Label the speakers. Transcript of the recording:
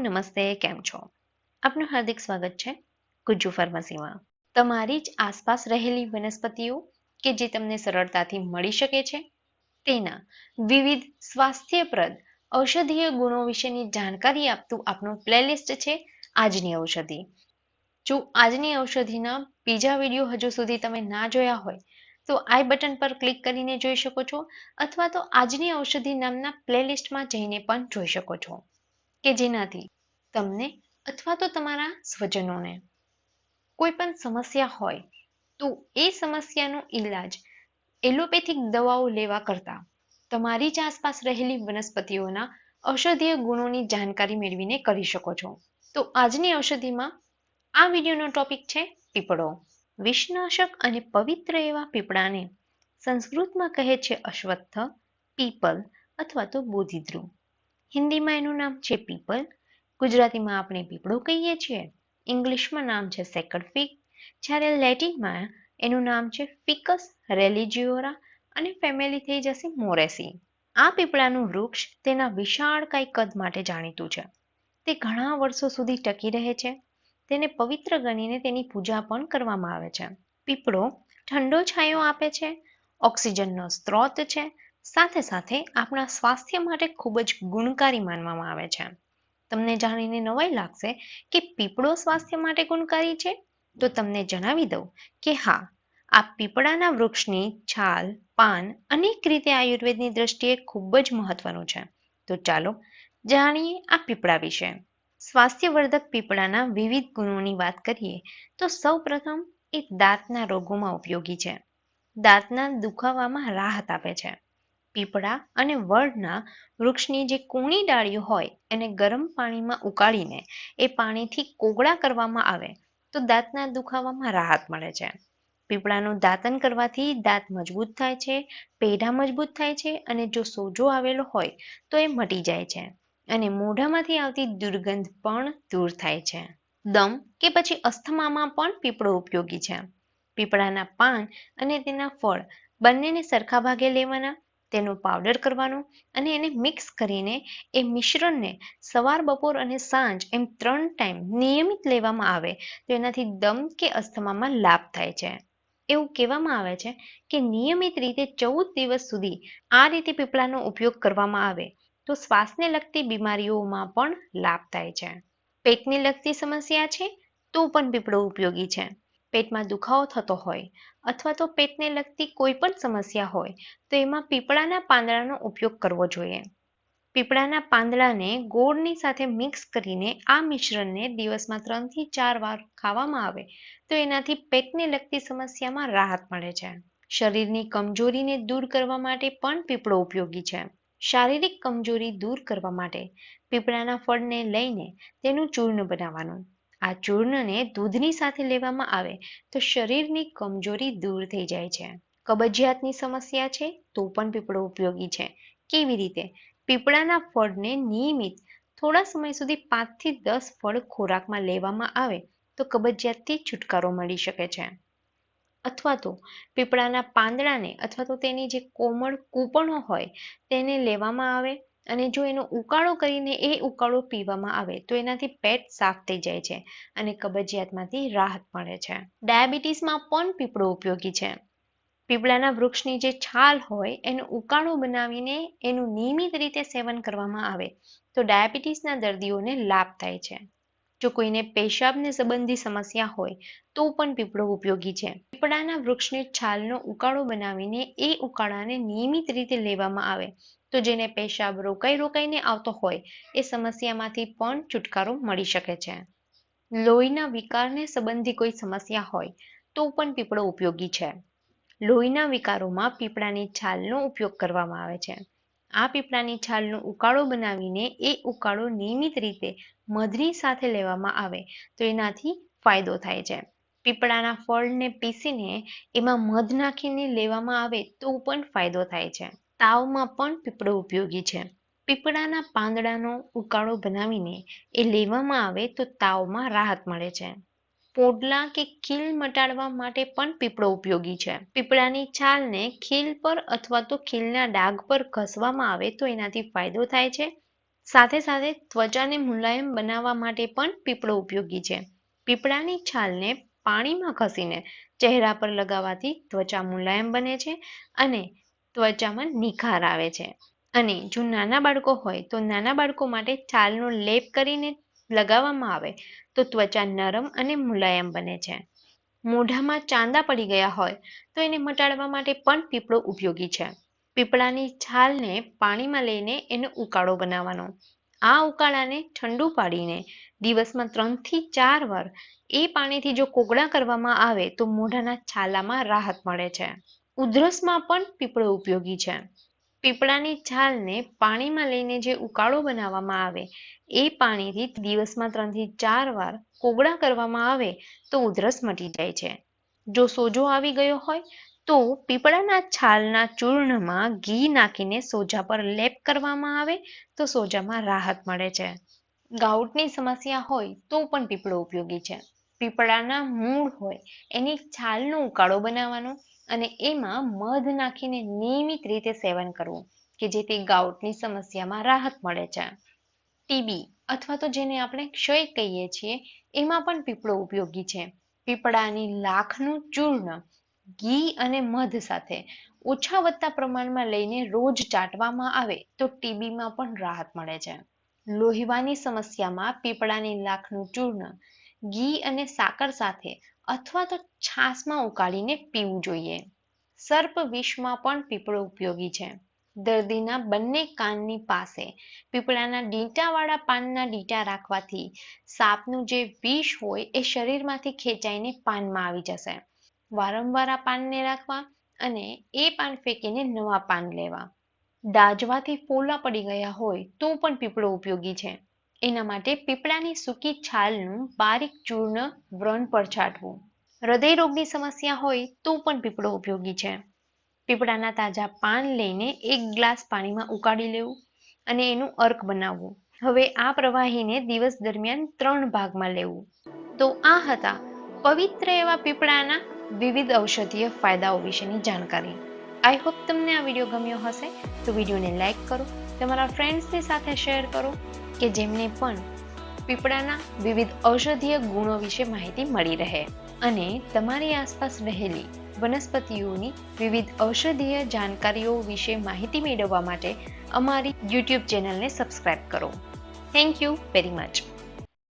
Speaker 1: નમસ્તે, કેમ છો? આપનું હાર્દિક સ્વાગત છે ગુજ્જુ ફાર્મસીમાં. તમારી જ આસપાસ રહેલી વનસ્પતિઓ કે જે તમને સરળતાથી મળી શકે છે? તેના વિવિધ સ્વાસ્થ્યપ્રદ ઔષધીય ગુણો વિશેની જાણકારી આપતું આપણું પ્લેલિસ્ટ છે આજની ઔષધિ. જો આજની ઔષધિના બીજા વીડિયો હજુ સુધી તમે ના જોયા હોય, તો આઈ બટન પર ક્લિક કરીને જોઈ શકો છો અથવા તો આજની ઔષધિ નામના પ્લેલિસ્ટમાં જઈને પણ જોઈ શકો છો. કે જેનાથી તમને અથવા તો તમારા સ્વજનોને કોઈ પણ સમસ્યા હોય, તો એ સમસ્યાનો ઈલાજ એલોપેથિક દવાઓ લેવા કરતાં તમારી જ આસપાસ રહેલી વનસ્પતિઓના ઔષધીય ગુણોની જાણકારી મેળવીને કરી શકો છો. તો આજની ઔષધિમાં આ વિડીયોનો ટોપિક છે પીપળો. વિષનાશક અને પવિત્ર એવા પીપળાને સંસ્કૃતમાં કહે છે અશ્વત્થ, પીપલ અથવા તો બોધિદ્રુ. હિન્દીમાં એનું નામ છે પીપલ. ગુજરાતીમાં આપણે પીપળો કહીએ છીએ. ઇંગ્લિશમાં નામ છે સેકડફિક જ્યારે લેટિનમાં એનું નામ છે ફિકસ, રેલિજિયોરા અને ફેમિલી થઈ જશે મોરેસી. આ પીપળાનું વૃક્ષ તેના વિશાળકાય કદ માટે જાણીતું છે. તે ઘણા વર્ષો સુધી ટકી રહે છે. તેને પવિત્ર ગણીને તેની પૂજા પણ કરવામાં આવે છે. પીપળો ઠંડો છાંયો આપે છે. ઓક્સિજનનો સ્ત્રોત છે. સાથે સાથે આપણા સ્વાસ્થ્ય માટે ખૂબ જ ગુણકારી માનવામાં આવે છે. તમને જાણીને નવાઈ લાગશે કે પીપળો સ્વાસ્થ્ય માટે ગુણકારી છે? તો તમને જણાવી દઉં કે હા, આ પીપળાના વૃક્ષની છાલ, પાન અનેક રીતે આયુર્વેદની દ્રષ્ટિએ ખૂબ જ મહત્વનું છે. તો ચાલો જાણીએ આ પીપળા વિશે. સ્વાસ્થ્યવર્ધક પીપળાના વિવિધ ગુણોની વાત કરીએ તો સૌ પ્રથમ એ દાંતના રોગોમાં ઉપયોગી છે. દાંતના દુખાવામાં રાહત આપે છે. પીપળા અને વડના વૃક્ષની જે કૂણી ડાળીઓ હોય એને ગરમ પાણીમાં ઉકાળીને એ પાણીથી કોગળા કરવામાં આવે તો દાંતના દુખાવામાં રાહત મળે છે. પીપળાનું દાંતન કરવાથી દાંત મજબૂત થાય છે, પેઢા મજબૂત થાય છે અને જો સોજો આવેલો હોય તો એ મટી જાય છે અને મોઢામાંથી આવતી દુર્ગંધ પણ દૂર થાય છે. દમ કે પછી અસ્થમામાં પણ પીપળો ઉપયોગી છે. પીપળાના પાન અને તેના ફળ બંનેને સરખા ભાગે લેવાના તેનો પાવડર કરવાનો અને એને મિક્સ કરીને એ મિશ્રણને સવાર, બપોર અને સાંજ એમ ત્રણ ટાઈમ નિયમિત લેવામાં આવે તો એનાથી દમ કે અસ્થમામાં લાભ થાય છે. એવું કહેવામાં આવે છે કે નિયમિત રીતે ચૌદ દિવસ સુધી આ રીતે પીપળાનો ઉપયોગ કરવામાં આવે તો શ્વાસને લગતી બીમારીઓમાં પણ લાભ થાય છે. પેટને લગતી સમસ્યા છે તો પણ પીપળો ઉપયોગી છે. પેટમાં દુખાવો થતો હોય અથવા તો પેટને લગતી કોઈ પણ સમસ્યા હોય, તો એમાં પીપળાના પાંદડાનો ઉપયોગ કરવો જોઈએ. પીપળાના પાંદડાને ગોળની સાથે મિક્સ કરીને આ મિશ્રણને દિવસમાં ત્રણથી ચાર વાર ખાવામાં આવે, તો એનાથી પેટને લગતી સમસ્યામાં રાહત મળે છે. શરીરની કમજોરીને દૂર કરવા માટે પણ પીપળો ઉપયોગી છે. શારીરિક કમજોરી દૂર કરવા માટે પીપળાના ફળને લઈને તેનું ચૂર્ણ બનાવવાનું. આ ચૂર્ણને દૂધની સાથે લેવામાં આવે તો શરીરની કમજોરી દૂર થઈ જાય છે. કબજિયાતની સમસ્યા છે તો પણ પીપળો ઉપયોગી છે. કેવી રીતે? પીપળાના ફળને નિયમિત થોડા સમય સુધી પાંચથી દસ ફળ ખોરાકમાં લેવામાં આવે તો કબજિયાતથી છુટકારો મળી શકે છે. અથવા તો પીપળાના પાંદડાને અથવા તો તેની જે કોમળ કૂપણો હોય તેને લેવામાં આવે અને જો એનો ઉકાળો કરીને એ ઉકાળો પીવામાં આવે, તો એનાથી પેટ સાફ થઈ જાય છે અને કબજિયાતમાંથી રાહત મળે છે. ડાયાબિટીસમાં પણ પીપળો ઉપયોગી છે. પીપળાના વૃક્ષની જે છાલ હોય, એનો ઉકાળો બનાવીને એનું નિયમિત રીતે સેવન કરવામાં આવે, તો ડાયાબિટીસના દર્દીઓને લાભ થાય છે. જો કોઈને પેશાબને સંબંધી સમસ્યા હોય, તો પણ પીપળો ઉપયોગી છે. પીપળાના વૃક્ષની છાલનો ઉકાળો બનાવીને એ ઉકાળાને નિયમિત રીતે લેવામાં આવે તો જેને પેશાબ રોકાઈ રોકાઈને આવતો હોય, એ સમસ્યામાંથી પણ છુટકારો મળી શકે છે. લોહીના વિકારને સંબંધી કોઈ સમસ્યા હોય, તો પણ પીપળો ઉપયોગી છે. લોહીના વિકારોમાં પીપળાની છાલનો ઉપયોગ કરવામાં આવે છે. આ પીપળાની છાલનો ઉકાળો બનાવીને એ ઉકાળો નિયમિત રીતે મધની સાથે લેવામાં આવે, તો એનાથી ફાયદો થાય છે. પીપળાના ફળને પીસીને એમાં મધ નાખીને લેવામાં આવે તો પણ ફાયદો થાય છે. તાવમાં પણ પીપળો ઉપયોગી છે. પીપળાના પાંદડાનો ઉકાળો બનાવીને એ લેવામાં આવે તો તાવમાં રાહત મળે છે. પોડલા કે ખીલ મટાડવા માટે પણ પીપળો ઉપયોગી છે. પીપળાની છાલને ખીલ પર અથવા તો ખીલના ડાઘ પર ઘસવામાં આવે તો એનાથી ફાયદો થાય છે. સાથે સાથે ત્વચાને મુલાયમ બનાવવા માટે પણ પીપળો ઉપયોગી છે. પીપળાની છાલને પાણીમાં ઘસીને ચહેરા પર લગાવવાથી ત્વચા મુલાયમ બને છે અને ત્વચામાં નિખાર આવે છે. અને જો નાના બાળકો હોય તો નાના બાળકો માટે છાલનો લેપ કરીને લગાવવામાં આવે તો ત્વચા નરમ અને મુલાયમ બને છે. મોઢામાં ચાંદા પડી ગયા હોય તો એને મટાડવા માટે પણ પીપળો ઉપયોગી છે. પીપળાની છાલને પાણીમાં લઈને એનો ઉકાળો બનાવવાનો. આ ઉકાળાને ઠંડુ પાડીને દિવસમાં ત્રણથી ચાર વાર એ પાણીથી જો કોગળા કરવામાં આવે તો મોઢાના છાલામાં રાહત મળે છે. ઉધરસમાં પણ પીપળો ઉપયોગી છે. પીપળાની છાલને પાણીમાં લઈને જે ઉકાળો બનાવવામાં આવે, એ પાણીથી દિવસમાં ત્રણથી ચાર વાર કોગળા કરવામાં આવે, તો ઉધરસ મટી જાય છે. જો સોજો આવી ગયો હોય, તો પીપળાના છાલના ચૂર્ણમાં ઘી નાખીને સોજા પર લેપ કરવામાં આવે, તો સોજામાં રાહત મળે છે. ગાઉટની સમસ્યા હોય, તો પણ પીપળો ઉપયોગી છે. પીપળાના મૂળ હોય, એની છાલનો ઉકાળો બનાવવાનો અને એમાં મધ નાખીને નિયમિત રીતે સેવન કરવું, કે જેથી ગાઉટની સમસ્યામાં રાહત મળે છે. ટીબી અથવા તો જેને આપણે ક્ષય કહીએ છીએ, એમાં પણ પીપળો ઉપયોગી છે. પીપળાની લાખનું ચૂર્ણ, ઘી અને મધ સાથે ઓછા વધતા પ્રમાણમાં લઈને રોજ ચાટવામાં આવે, તો ટીબીમાં પણ રાહત મળે છે. લોહીવાની સમસ્યામાં પીપળાની લાખનું ચૂર્ણ ઘી અને સાકર સાથે અથવા તો છાશમાં ઉકાળીને પીવું જોઈએ. સર્પ વિષમાં પણ પીપળો ઉપયોગી છે. દર્દીના બંને કાનની પાસે પીપળાના ડીંટાવાળા પાનના ડીંટા રાખવાથી સાપનું જે વિષ હોય એ શરીરમાંથી ખેંચાઈને પાનમાં આવી જશે. વારંવાર આ પાનને રાખવા અને એ પાન ફેંકીને નવા પાન લેવા. દાજવાથી ફોલા પડી ગયા હોય તો પણ પીપળો ઉપયોગી છે. એના માટે પીપળાની સૂકી છાલનું બારીક ચૂર્ણ વ્રણ પર છાંટવું હૃદય રોગની સમસ્યા હોય તો પણ પીપળો ઉપયોગી છે. પીપળાના તાજા પાન લઈને એક ગ્લાસ પાણીમાં ઉકાળી લેવું અને એનું અર્ક બનાવવું. હવે આ પ્રવાહીને દિવસ દરમિયાન ત્રણ ભાગમાં લેવું. તો આ હતા પવિત્ર એવા પીપળાના વિવિધ ઔષધીય ફાયદાઓ વિશેની જાણકારી. આઈ હોપ તમને આ વીડિયો ગમ્યો હશે. તો વિડીયોને લાઈક કરો તમારા ફ્રેન્ડ્સની સાથે શેર કરો કે જેમને પણ પીપળાના વિવિધ ઔષધીય ગુણો વિશે માહિતી મળી રહે. અને તમારી આસપાસ રહેલી વનસ્પતિઓની વિવિધ ઔષધીય જાણકારીઓ વિશે માહિતી મેળવવા માટે અમારી યુટ્યુબ ચેનલને સબસ્ક્રાઇબ કરો. Thank you very much